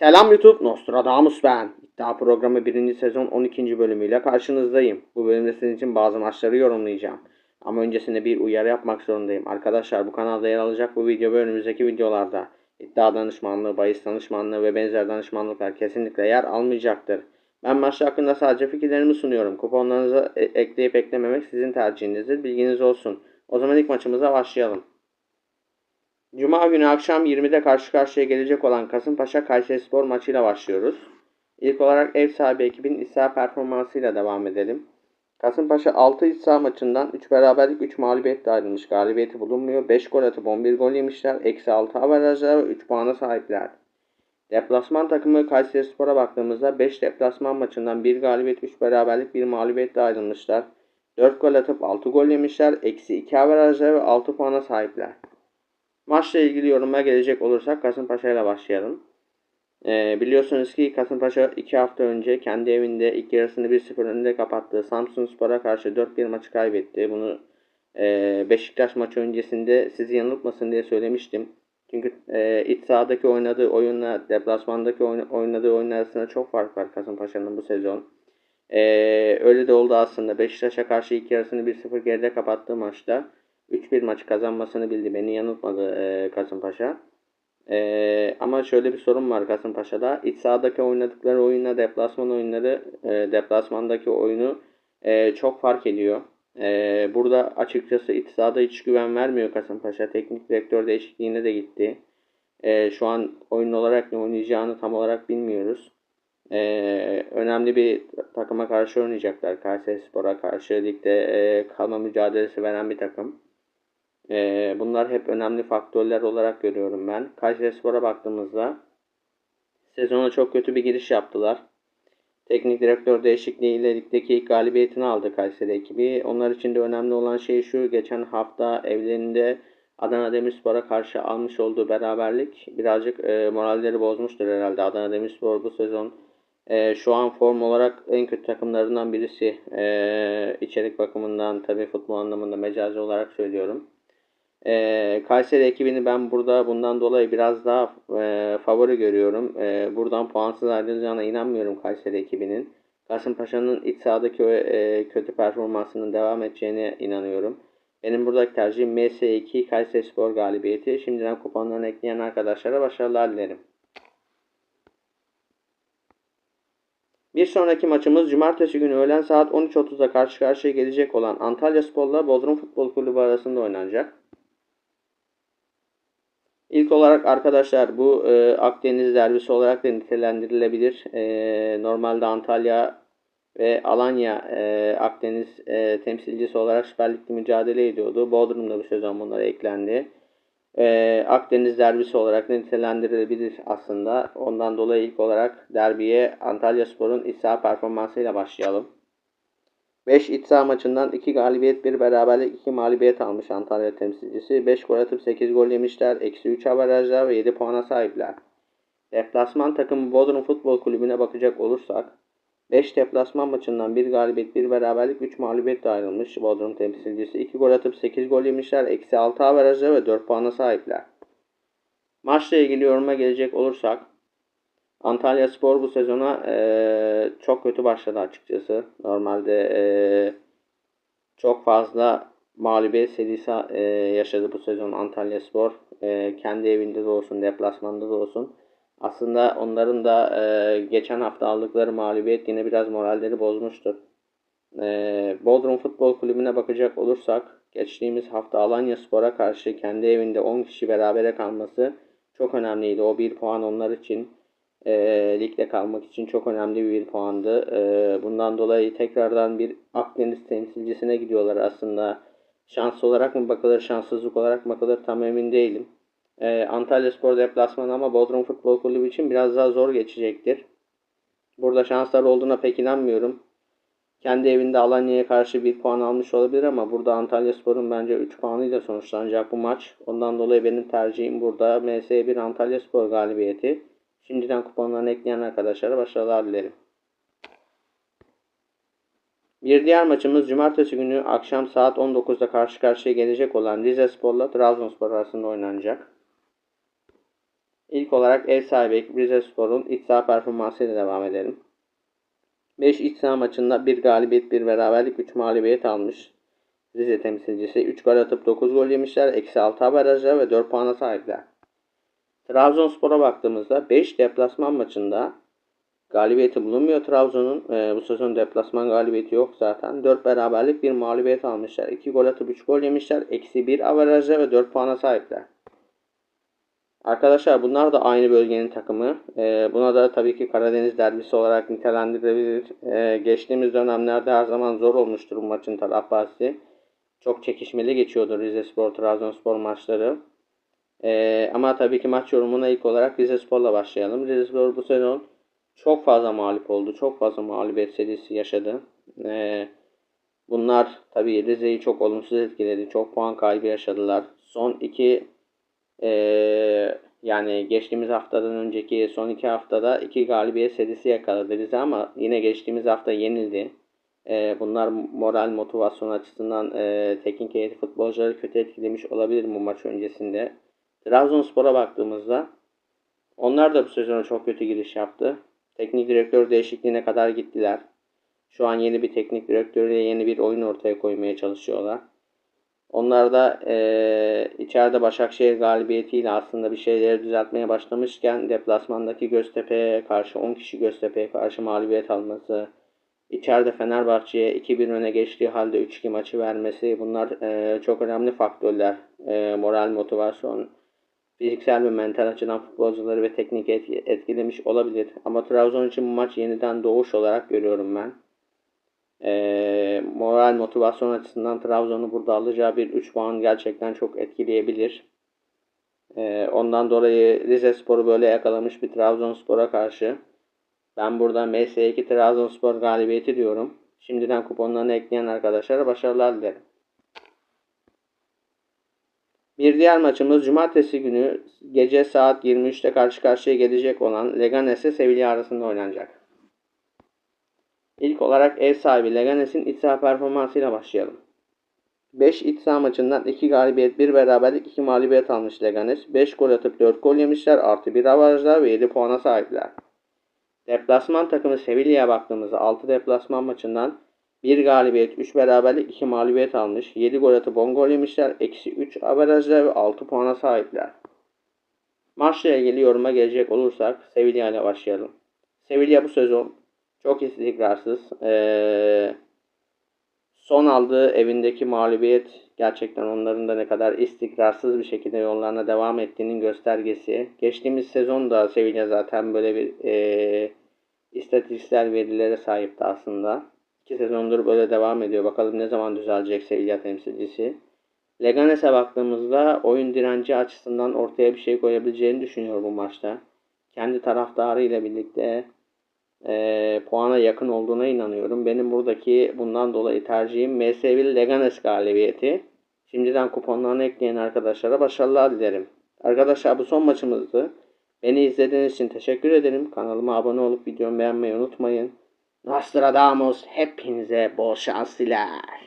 Selam YouTube, Nostradamus ben. İddia programı 1. sezon 12. bölümüyle karşınızdayım. Bu bölümde sizin için bazı maçları yorumlayacağım. Ama öncesinde bir uyarı yapmak zorundayım. Arkadaşlar bu kanalda yer alacak bu video ve önümüzdeki videolarda iddia danışmanlığı, bahis danışmanlığı ve benzer danışmanlıklar kesinlikle yer almayacaktır. Ben maçlar hakkında sadece fikirlerimi sunuyorum. Kuponlarınızı e- ekleyip eklememek sizin tercihinizdir. Bilginiz olsun. O zaman ilk maçımıza başlayalım. Cuma günü akşam 20'de karşı karşıya gelecek olan Kasımpaşa Kayserispor maçıyla başlıyoruz. İlk olarak ev sahibi ekibin iç saha performansıyla devam edelim. Kasımpaşa 6 iç saha maçından 3 beraberlik 3 mağlubiyetle ayrılmış. Galibiyeti bulunmuyor. 5 gol atıp 11 gol yemişler. Eksi 6 averajlar ve 3 puana sahipler. Deplasman takımı Kayserispor'a baktığımızda 5 deplasman maçından 1 galibiyet 3 beraberlik 1 mağlubiyetle ayrılmışlar. 4 gol atıp 6 gol yemişler. Eksi 2 averajlar ve 6 puana sahipler. Maçla ilgili yoruma gelecek olursak Kasımpaşa ile başlayalım. Ee, biliyorsunuz ki Kasımpaşa 2 hafta önce kendi evinde ilk yarısını 1-0 önünde kapattığı Samsun Spor'a karşı 4-1 maçı kaybetti. Bunu e, Beşiktaş maçı öncesinde sizi yanıltmasın diye söylemiştim. Çünkü e, iç sahadaki oynadığı oyunla deplasmandaki oyn- oynadığı oyun arasında çok fark var Kasımpaşa'nın bu sezon. E, öyle de oldu aslında. Beşiktaş'a karşı ilk yarısını 1-0 geride kapattığı maçta 3-1 maçı kazanmasını bildi. Beni yanıltmadı e, Kasımpaşa. E, ama şöyle bir sorun var Kasımpaşa'da. İç sahadaki oynadıkları oyunla deplasman oyunları, e, deplasmandaki oyunu e, çok fark ediyor. E, burada açıkçası iç sahada hiç güven vermiyor Kasımpaşa. Teknik direktör değişikliğine de gitti. E, şu an oyun olarak ne oynayacağını tam olarak bilmiyoruz. E, önemli bir takıma karşı oynayacaklar. Kayserispor'a karşı ligde e, kalma mücadelesi veren bir takım. Ee, bunlar hep önemli faktörler olarak görüyorum ben. Kayserispor'a baktığımızda sezona çok kötü bir giriş yaptılar. Teknik direktör değişikliğiyle ligdeki ilk galibiyetini aldı Kayseri ekibi. Onlar için de önemli olan şey şu. Geçen hafta evlerinde Adana Demirspor'a karşı almış olduğu beraberlik birazcık e, moralleri bozmuştur herhalde. Adana Demirspor bu sezon e, şu an form olarak en kötü takımlarından birisi. E, içerik bakımından tabii futbol anlamında mecazi olarak söylüyorum. E, Kayseri ekibini ben burada bundan dolayı biraz daha e, favori görüyorum. E, buradan puansız ayrılacağına inanmıyorum Kayseri ekibinin. Kasımpaşa'nın iç sahadaki e, kötü performansının devam edeceğine inanıyorum. Benim buradaki tercihim MS2 Kayseri Spor galibiyeti. Şimdiden kuponlarını ekleyen arkadaşlara başarılar dilerim. Bir sonraki maçımız Cumartesi günü öğlen saat 13.30'da karşı karşıya gelecek olan Antalya Spor'la Bodrum Futbol Kulübü arasında oynanacak. İlk olarak arkadaşlar bu e, Akdeniz derbisi olarak da nitelendirilebilir. E, normalde Antalya ve Alanya e, Akdeniz e, temsilcisi olarak Süper Lig'de mücadele ediyordu. Bodrum'da bu sezon bunlara eklendi. E, Akdeniz derbisi olarak nitelendirilebilir aslında. Ondan dolayı ilk olarak derbiye Antalya Spor'un iç saha performansıyla başlayalım. 5 iç saha maçından 2 galibiyet 1 beraberlik 2 mağlubiyet almış Antalya temsilcisi. 5 gol atıp 8 gol yemişler. Eksi 3 averajlar ve 7 puana sahipler. Deplasman takımı Bodrum Futbol Kulübü'ne bakacak olursak 5 deplasman maçından 1 galibiyet 1 beraberlik 3 mağlubiyetle ayrılmış Bodrum temsilcisi. 2 gol atıp 8 gol yemişler. Eksi 6 averajlar ve 4 puana sahipler. Maçla ilgili yoruma gelecek olursak Antalya Spor bu sezona e, çok kötü başladı açıkçası. Normalde e, çok fazla mağlubiyet serisi e, yaşadı bu sezon Antalya Spor. E, kendi evinde de olsun, deplasmanda da olsun. Aslında onların da e, geçen hafta aldıkları mağlubiyet yine biraz moralleri bozmuştur. E, Bodrum Futbol Kulübü'ne bakacak olursak geçtiğimiz hafta Alanya Spor'a karşı kendi evinde 10 kişi berabere kalması çok önemliydi. O bir puan onlar için e, ligde kalmak için çok önemli bir puandı. E, bundan dolayı tekrardan bir Akdeniz temsilcisine gidiyorlar aslında. Şans olarak mı bakılır, şanssızlık olarak mı bakılır tam emin değilim. E, Antalya Spor deplasmanı ama Bodrum Futbol Kulübü için biraz daha zor geçecektir. Burada şanslar olduğuna pek inanmıyorum. Kendi evinde Alanya'ya karşı bir puan almış olabilir ama burada Antalya Spor'un bence 3 puanıyla sonuçlanacak bu maç. Ondan dolayı benim tercihim burada MS1 Antalya Spor galibiyeti. Şimdiden kuponlarını ekleyen arkadaşlara başarılar dilerim. Bir diğer maçımız Cumartesi günü akşam saat 19'da karşı karşıya gelecek olan Rize Spor'la Trabzonspor arasında oynanacak. İlk olarak ev sahibi ekip Rize Spor'un iç saha performansıyla devam edelim. 5 iç saha maçında 1 galibiyet 1 beraberlik 3 mağlubiyet almış. Rize temsilcisi 3 gol atıp 9 gol yemişler. Eksi 6 averajla ve 4 puana sahipler. Trabzonspor'a baktığımızda 5 deplasman maçında galibiyeti bulunmuyor Trabzon'un. E, bu sezon deplasman galibiyeti yok zaten. 4 beraberlik 1 mağlubiyet almışlar. 2 gol atıp 3 gol yemişler. Eksi 1 averajla ve 4 puana sahipler. Arkadaşlar bunlar da aynı bölgenin takımı. E, buna da tabii ki Karadeniz derbisi olarak nitelendirilebilir. E, geçtiğimiz dönemlerde her zaman zor olmuştur bu maçın taraf bahsi. Çok çekişmeli geçiyordu Rize Spor, Trabzonspor maçları. E, ama tabii ki maç yorumuna ilk olarak Rize Spor'la başlayalım. Rize Spor bu sezon çok fazla mağlup oldu. Çok fazla mağlubiyet serisi yaşadı. E, bunlar tabii Rize'yi çok olumsuz etkiledi. Çok puan kaybı yaşadılar. Son iki ee, yani geçtiğimiz haftadan önceki son iki haftada iki galibiyet serisi yakaladı Rize ama yine geçtiğimiz hafta yenildi. Ee, bunlar moral motivasyon açısından e, teknik futbolcuları kötü etkilemiş olabilir bu maç öncesinde. Trabzonspor'a baktığımızda onlar da bu sezona çok kötü giriş yaptı. Teknik direktör değişikliğine kadar gittiler. Şu an yeni bir teknik direktörle yeni bir oyun ortaya koymaya çalışıyorlar. Onlar da e, içeride Başakşehir galibiyetiyle aslında bir şeyleri düzeltmeye başlamışken deplasmandaki Göztepe'ye karşı 10 kişi Göztepe'ye karşı mağlubiyet alması, içeride Fenerbahçe'ye 2-1 öne geçtiği halde 3-2 maçı vermesi bunlar e, çok önemli faktörler. E, moral, motivasyon, fiziksel ve mental açıdan futbolcuları ve teknik etkilemiş olabilir. Ama Trabzon için bu maç yeniden doğuş olarak görüyorum ben e, moral motivasyon açısından Trabzon'u burada alacağı bir 3 puan gerçekten çok etkileyebilir. E, ondan dolayı Rize Spor'u böyle yakalamış bir Trabzonspor'a karşı ben burada MS2 Trabzonspor galibiyeti diyorum. Şimdiden kuponlarını ekleyen arkadaşlara başarılar dilerim. Bir diğer maçımız cumartesi günü gece saat 23'te karşı karşıya gelecek olan Leganes'e Sevilla arasında oynanacak. İlk olarak ev sahibi Leganes'in iç saha performansıyla başlayalım. 5 iç saha maçından 2 galibiyet 1 beraberlik 2 mağlubiyet almış Leganes. 5 gol atıp 4 gol yemişler artı 1 avarajlar ve 7 puana sahipler. Deplasman takımı Sevilla'ya baktığımızda 6 deplasman maçından 1 galibiyet 3 beraberlik 2 mağlubiyet almış. 7 gol atıp 10 gol yemişler. Eksi 3 avarajlar ve 6 puana sahipler. Maçla ilgili yoruma gelecek olursak Sevilla ile başlayalım. Sevilla bu sezon çok istikrarsız. Ee, son aldığı evindeki mağlubiyet gerçekten onların da ne kadar istikrarsız bir şekilde yollarına devam ettiğinin göstergesi. Geçtiğimiz sezon da Sevilla zaten böyle bir e, istatistiksel verilere sahipti aslında. İki sezondur böyle devam ediyor. Bakalım ne zaman düzelecek Sevilla temsilcisi. Leganes'e baktığımızda oyun direnci açısından ortaya bir şey koyabileceğini düşünüyor bu maçta. Kendi taraftarı ile birlikte e, puana yakın olduğuna inanıyorum. Benim buradaki bundan dolayı tercihim MSV Leganes galibiyeti. Şimdiden kuponlarını ekleyen arkadaşlara başarılar dilerim. Arkadaşlar bu son maçımızdı. Beni izlediğiniz için teşekkür ederim. Kanalıma abone olup videomu beğenmeyi unutmayın. Nostradamus hepinize bol şans diler.